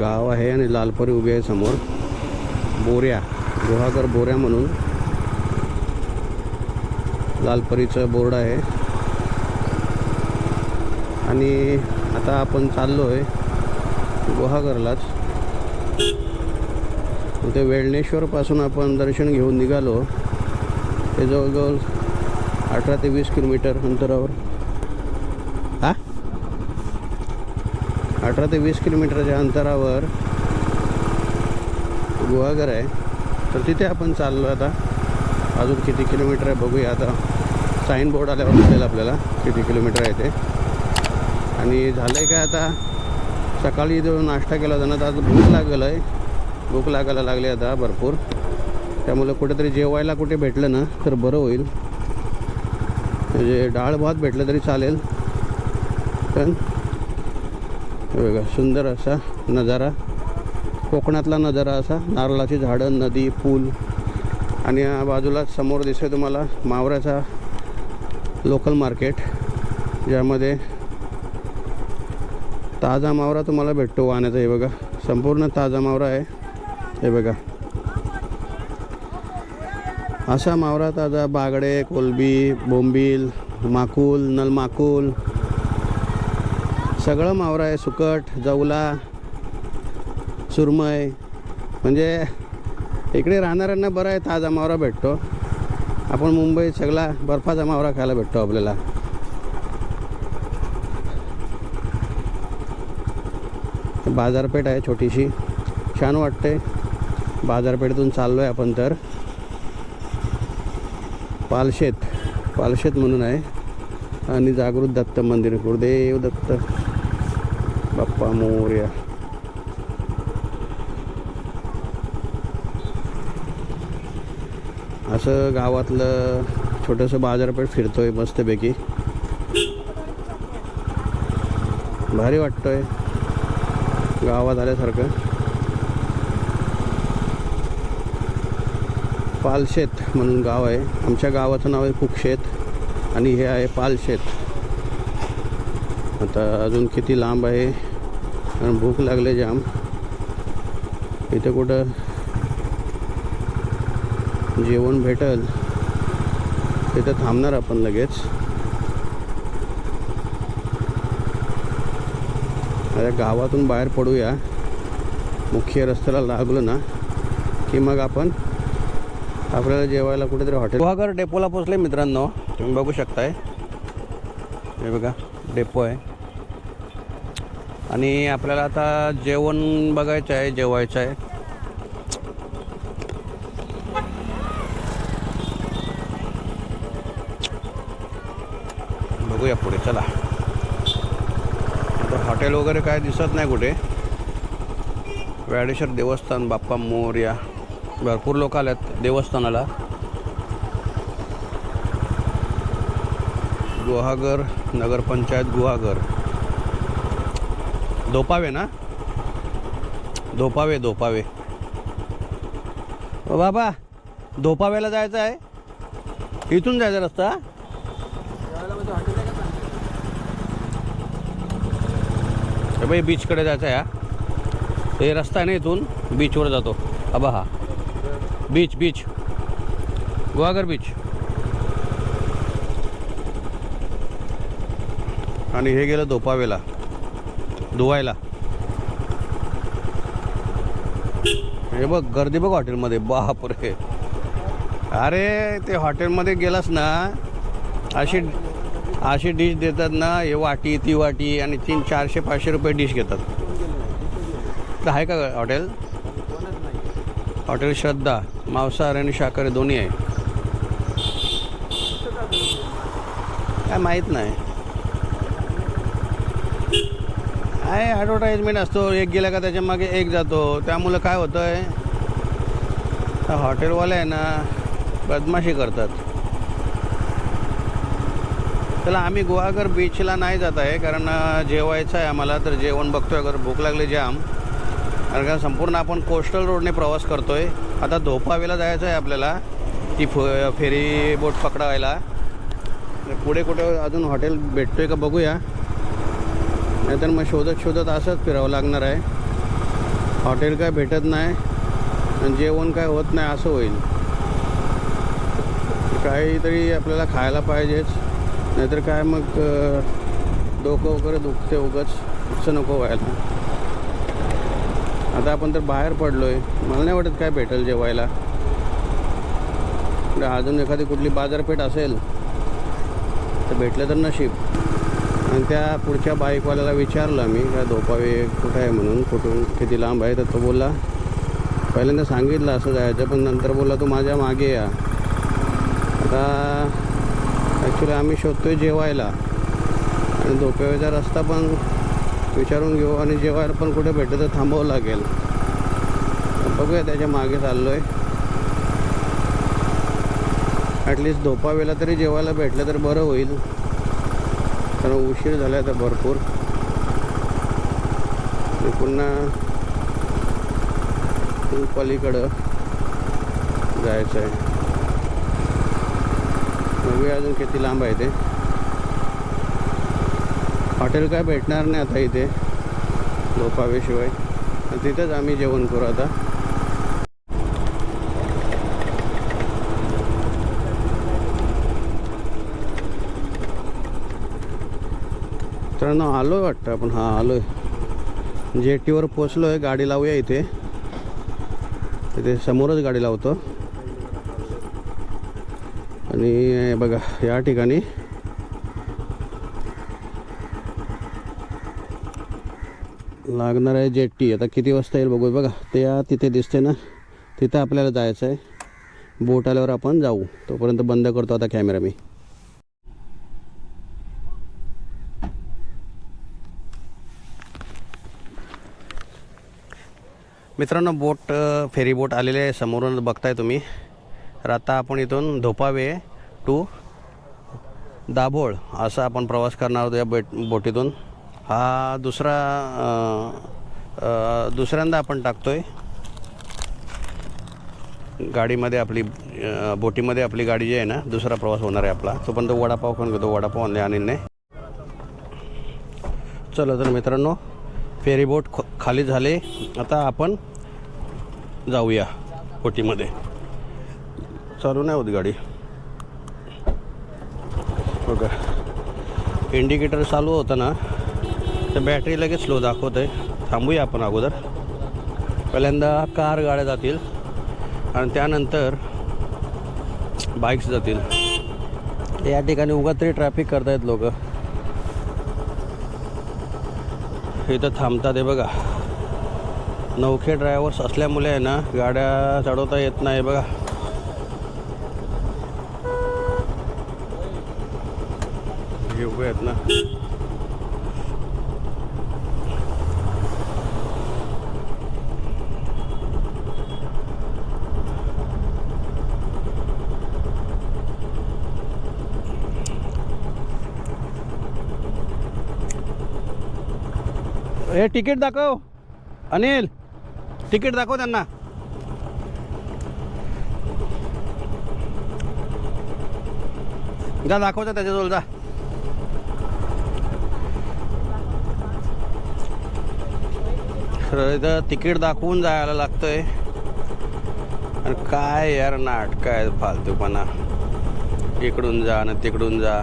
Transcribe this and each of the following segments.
गाव आहे आणि लालपरी उभी आहे समोर. बोऱ्या गुहागर बोऱ्या म्हणून. लालपरीचं बोर्ड आहे. आणि आता आपण चाललो आहे गुहागरलाच ते वेळणेश्वरपासून आपण दर्शन घेऊन निघालो. ते जवळजवळ अठरा ते वीस किलोमीटर अंतरावर. अठरा ते वीस किलोमीटरच्या अंतरावर गुहागर आहे. तर तिथे आपण चाललो आता. अजून किती किलोमीटर आहे बघूया आता. साईन बोर्ड आल्यावर दिसेल आपल्याला किती किलोमीटर आहे ते. आणि झालं आहे काय आता? सकाळी जो नाश्ता केला होता ना तर आता भूक लागलं आहे भूक लागायला लागली आता भरपूर. त्यामुळे कुठेतरी जेवायला कुठे भेटलं ना तर बरं होईल. म्हणजे डाळ भात भेटलं तरी चालेल. पण हे बघा सुंदर असा नजारा. कोकणातला नजारा असा नारळाची झाडं नदी पूल. आणि या बाजूला समोर दिसतोय तुम्हाला मावऱ्याचा लोकल मार्केट ज्यामध्ये ताजा मावरा तुम्हाला भेटतो वाहण्याचा. हे बघा संपूर्ण ताजा मावरा आहे. हे बघा. असा मावरा ताजा बागडे कोलबी बोंबील माकुल नलमाकुल सगळं मावरा आहे सुकट जवला सुरमय. म्हणजे इकडे राहणाऱ्यांना बरं आहे ताजा मावरा भेटतो. आपण मुंबईत सगळा बर्फाचा मावरा खायला भेटतो आपल्याला. बाजारपेठ आहे छोटीशी. छान वाटते. बाजारपेठेतून चाललो आहे आपण तर. पालशेत. पालशेत म्हणून आहे. आणि जागृत दत्त मंदिर. गुरुदेव दत्त. बाप्पा मोर्या असं गावातलं छोटंसं बाजारपेठ फिरतोय मस्तपैकी. भारी वाटतोय. गावात आल्यासारखं. पालशेत म्हणून गाव आहे. आमच्या गावाचं नाव आहे कुकशेत आणि हे आहे पालशेत. आता अजून किती लांब आहे? कारण भूक लागले जाम. इथे कुठं? जेवण भेटल. तिथं थांबणार आपण लगेच. अरे गावातून बाहेर पडूया. मुख्य रस्त्याला लागलो ना की मग आपण आपल्याला जेवायला कुठेतरी हॉटेल गुहागर डेपोला पोचले मित्रांनो. तुम्ही बघू शकताय. हे बघा डेपो आहे. आणि आपल्याला आता जेवण बघायचं आहे जेवायचं आहे. बघूया पुढे चला. आता हॉटेल वगैरे काय दिसत नाही कुठे. व्याडेश्वर देवस्थान बाप्पा मोर्या भरपूर लोक आल्यात देवस्थानाला. गुहागर नगरपंचायत गुहागर. धोपावे ना? धोपावे धोपावे. बाबा धोपाव्याला जायचं आहे? इथून जायचा रस्ता? भाई बाई बीचकडे जायचं आहे हा. हे रस्ता आहे ना इथून? बीचवर जातो. अबा हा बीच बीच गुहागर बीच आणि हे गेलं धोपावेला धुवायला. हे बघ गर्दी बघ हॉटेलमध्ये. बापरे. अरे ते हॉटेलमध्ये गेलास ना अशी अशी डिश देतात ना हे वाटी ती वाटी आणि तीन चारशे पाचशे रुपये डिश घेतात. तर आहे का हॉटेल? हॉटेल श्रद्धा मांसाहारी आणि शाकाहारी दोन्ही आहे. काय माहीत नाही. काय ॲडव्हर्टाईजमेंट असतो. एक गेला का त्याच्यामागे एक जातो. त्यामुळं काय होतं आहे हॉटेलवाले आहे ना बदमाशी करतात. त्याला आम्ही गुहागर बीचला नाही जात आहे कारण जेवायचं आहे आम्हाला. तर जेवण बघतोय अगर भूक लागली जाम कारण का संपूर्ण आपण कोस्टल रोडने प्रवास करतोय. आता धोपावेला जायचं आहे आपल्याला ती फ फेरी बोट पकडायला. पुढे कुठे अजून हॉटेल भेटतोय का बघूया. नाहीतर मग शोधत शोधत असंच फिरावं लागणार आहे. हॉटेल काय भेटत नाही आणि जेवण काय होत नाही असं होईल. काहीतरी आपल्याला खायला पाहिजेच. नाहीतर काय मग डोकं वगैरे दुखते उगाच. असं नको व्हायला. आता आपण तर बाहेर पडलो आहे मला नाही वाटत काय भेटेल जेवायला. अजून एखादी कुठली बाजारपेठ असेल तर भेटलं तर नशीब. आणि त्या पुढच्या बाईकवाल्याला विचारलं मी का धोपावे कुठं आहे म्हणून? कुठून? किती लांब आहे? तर तो बोलला पहिल्यांदा सांगितलं असं जायचं पण नंतर बोलला तू माझ्या मागे या. आता ॲक्च्युली आम्ही शोधतो आहे जेवायला. आणि धोपावेचा रस्ता पण विचारून घेऊ आणि जेवायला पण कुठे भेटलं तर थांबावं लागेल. बघूया त्याच्यामागे चाललो आहे ॲटलिस्ट धोपावेला तरी जेवायला भेटलं तर बरं होईल. कारण उशीर झाला आता भरपूर. पुन्हा पलीकडं जायचं आहे वेळ अजून किती लांब आहे ते. हॉटेल काय भेटणार नाही आता इथे. झोपावेशिवाय तिथंच आम्ही जेवण करू आता. मित्रांनो आलो आहे वाटतं आपण. हां आलो आहे जेटीवर पोचलो आहे गाडी लावूया इथे. इथे समोरच गाडी लावतो. आणि बघा या ठिकाणी. लागणार आहे जेट्टी आता किती वाजता येईल बघू बघा ते तिथे दिसते ना तिथं आपल्याला जायचं आहे बोट आल्यावर आपण जाऊ. तोपर्यंत बंद करतो आता कॅमेरा मी. मित्रांनो बोट फेरीबोट फेरी बोट आलेले आहे. समोरून बघताय तुम्ही. तर आता आपण इथून धोपावे टू दाभोळ असा आपण प्रवास करणार आहोत या बेट बोटीतून. हा दुसरा दुसऱ्यांदा आपण टाकतोय. गाडीमध्ये आपली बोटीमध्ये आपली गाडी जी आहे ना दुसरा प्रवास होणार आहे आपला. तोपर्यंत वडापाव खाऊन घेतो वडापाव आणले अनिलने. चला तर मित्रांनो फेरीबोट ख- खाली झाले. आता आपण जाऊया ओटीमध्ये चालू नाही होत गाडी. बघा. इंडिकेटर चालू होतं ना तर बॅटरी लगेच स्लो दाखवत आहे थांबूया आपण अगोदर. पहिल्यांदा कार गाड्या जातील आणि त्यानंतर बाईक्स जातील. या ठिकाणी उगा तरी ट्रॅफिक करतायत लोक. इथं थांबतात हे बघा. नौखे ड्रायव्हर्स असल्यामुळे आहे ना गाड्या चढवता येत नाही बघा. हे उभे आहेत ना. हे तिकीट दाखव. अनिल. तिकीट दाखव त्यांना. जा दाखवता त्याच्याजवळ जा. खरं इथं तिकीट दाखवून जायला लागतंय. आणि काय यार नाटक आहे फालतूपणा. इकडून जा ना तिकडून जा.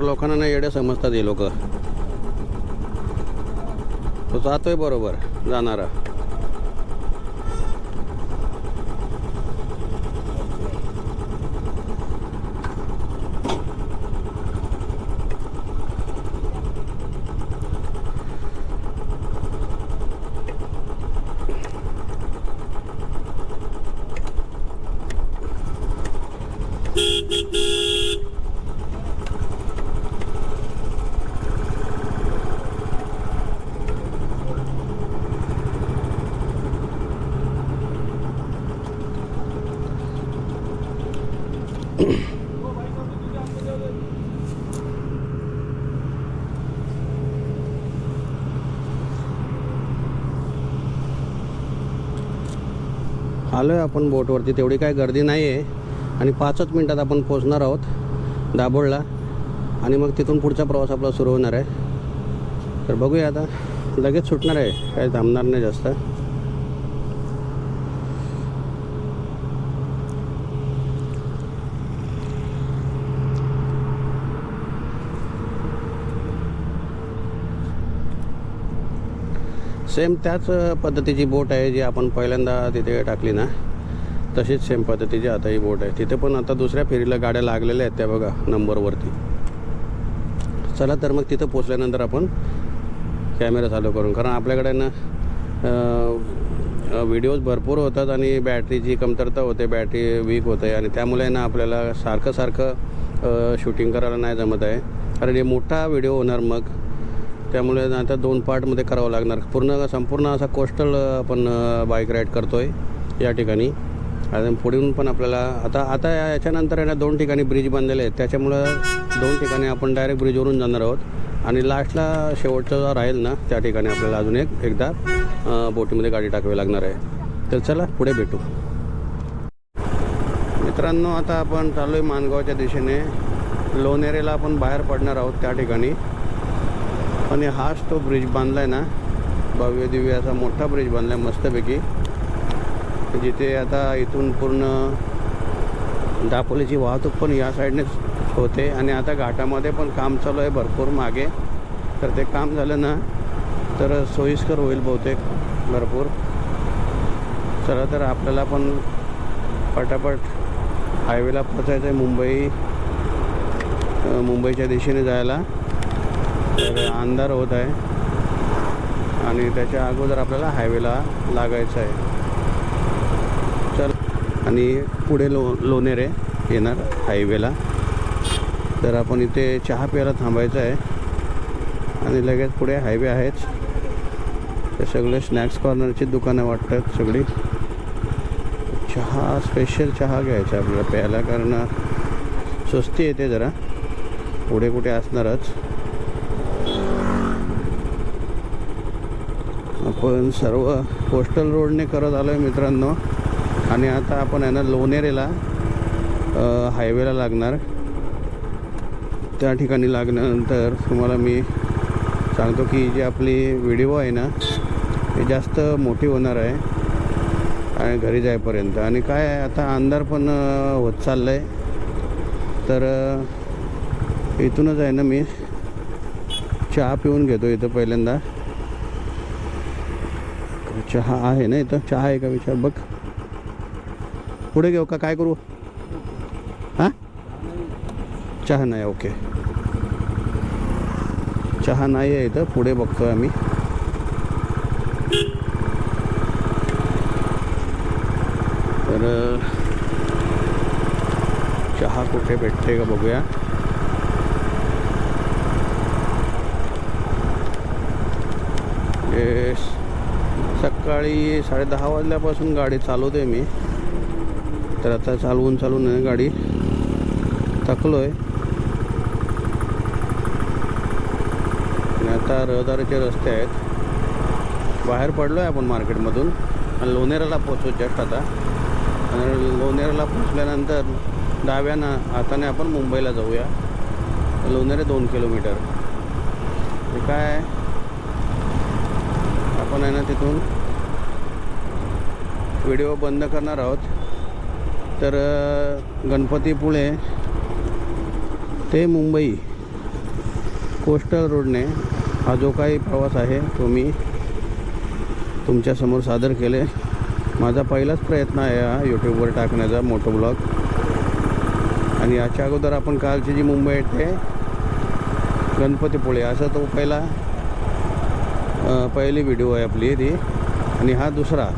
ड्रायव्हर लोकांना नाही येड्या समजतात हे लोक. तो जातोय बरोबर जाणारा. आलो आहे आपण बोटवरती. तेवढी काय गर्दी नाही आहे आणि पाचच मिनटात आपण पोचणार आहोत दाभोळला. आणि मग तिथून पुढचा प्रवास आपला सुरू होणार आहे. तर बघूया आता. लगेच सुटणार आहे. काय थांबणार नाही जास्त. सेम त्याच पद्धतीची बोट आहे जी आपण पहिल्यांदा तिथे टाकली ना तशीच सेम पद्धतीची आता ही बोट आहे. तिथे पण आता दुसऱ्या फेरीला गाड्या लागलेल्या आहेत त्या बघा नंबरवरती. चला तर मग तिथं पोचल्यानंतर आपण कॅमेरा चालू करून कारण आपल्याकडे ना व्हिडिओज भरपूर होतात आणि बॅटरीची कमतरता होते बॅटरी वीक होते आणि त्यामुळे ना आपल्याला सारखं सारखं शूटिंग करायला नाही जमत आहे. कारण हे मोठा व्हिडिओ होणार मग. त्यामुळे आता दोन पार्टमध्ये करावं लागणार. पूर्ण संपूर्ण असा कोस्टल आपण बाईक राईड करतो आहे या ठिकाणी. आणि पुढून पण आपल्याला आता आता या- याच्यानंतर आहे ना दोन ठिकाणी ब्रिज बांधलेले आहेत. त्याच्यामुळं दोन ठिकाणी आपण डायरेक्ट ब्रिजवरून जाणार आहोत. आणि लास्टला शेवटचं राहील ना त्या ठिकाणी आपल्याला अजून एक एकदा बोटीमध्ये गाडी टाकावी लागणार आहे. तर चला पुढे भेटू. मित्रांनो आता आपण चालू आहे मानगावच्या दिशेने. लोणेरेला आपण बाहेर पडणार आहोत त्या ठिकाणी. आणि हाच तो ब्रिज बांधला आहे ना भव्य दिव्य असा मोठा ब्रिज बांधला आहे मस्तपैकी. जिथे आता इथून पूर्ण दापोलीची वाहतूक पण या साईडनेच होते आणि आता घाटामध्ये पण काम चालू आहे भरपूर मागे. तर ते काम झालं ना तर सोयीस्कर होईल बहुतेक भरपूर. चला तर आपल्याला पण पटापट हायवेला पोचायचं आहे मुंबई मुंबईच्या दिशेने जायला. तर अंधार होत आहे. आणि त्याच्या अगोदर आपल्याला हायवेला लागायचं आहे. चल. आणि पुढे लो लोणेरे येणार हायवेला तर आपण इथे चहा प्यायला थांबायचं आहे. आणि लगेच पुढे हायवे आहेच ते सगळे स्नॅक्स कॉर्नरची दुकानं वाटतात सगळी. चहा स्पेशल चहा घ्यायचा आपल्याला प्यायला कारण स्वस्ती येते जरा. पुढे कुठे असणारच. आपण सर्व कोस्टल रोडने करत आलो आहे मित्रांनो. आणि आता आपण आहे ना लोणेरेला हायवेला लागणार. त्या ठिकाणी लागल्यानंतर तुम्हाला मी सांगतो की जी आपली व्हिडिओ आहे ना ती जास्त मोठी होणार आहे. आणि घरी जायपर्यंत आणि काय आहे आता अंधार पण होत चाललं आहे तर इथूनच आहे ना मी चहा पिऊन घेतो इथं पहिल्यांदा. चहा आहे ना इथं? चहा आहे का विचार? बघ. पुढे घेऊ का? काय करू? हां? चहा नाही ओके चहा नाही आहे इथं. पुढे बघतोय आम्ही. तर चहा कुठे भेटते का बघूया. येस सकाळी साडेदहा वाजल्यापासून गाडी चालवते मी. तर आता चालवून चालवून आहे गाडी. थकलो आहे आणि आता रहदारीचे रस्ते आहेत. बाहेर पडलो आहे आपण मार्केटमधून. आणि लोणेराला पोचू जस्ट आता. आणि लोणेराला पोचल्यानंतर डाव्यानं हाताने आपण मुंबईला जाऊया. लोणेरे दोन किलोमीटर. हे काय आहे? आपण आहे ना तिथून व्हिडिओ बंद करणार आहोत. तर गणपतीपुळे ते मुंबई कोस्टल रोडने हा जो काही प्रवास आहे तो मी तुमच्यासमोर सादर केले. माझा पहिलाच प्रयत्न आहे हा यूट्यूबवर टाकण्याचा मोठो ब्लॉग आणि याच्या अगोदर आपण कालची जी मुंबई आहे ते गणपतीपुळे असा तो पहिला पहिली व्हिडिओ आहे आपली ती. आणि हा दुसरा.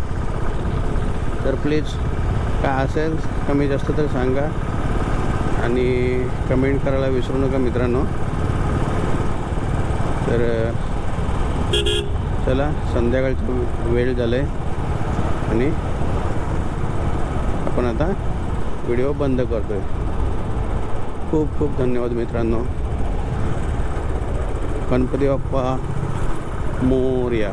तर प्लीज काय असेल कमी जास्त तर सांगा. आणि कमेंट करायला विसरू नका मित्रांनो. तर चला संध्याकाळचा वेळ झाला आहे आणि आपण आता व्हिडिओ बंद करतो आहे खूप खूप धन्यवाद मित्रांनो. गणपती बाप्पा. मोर्या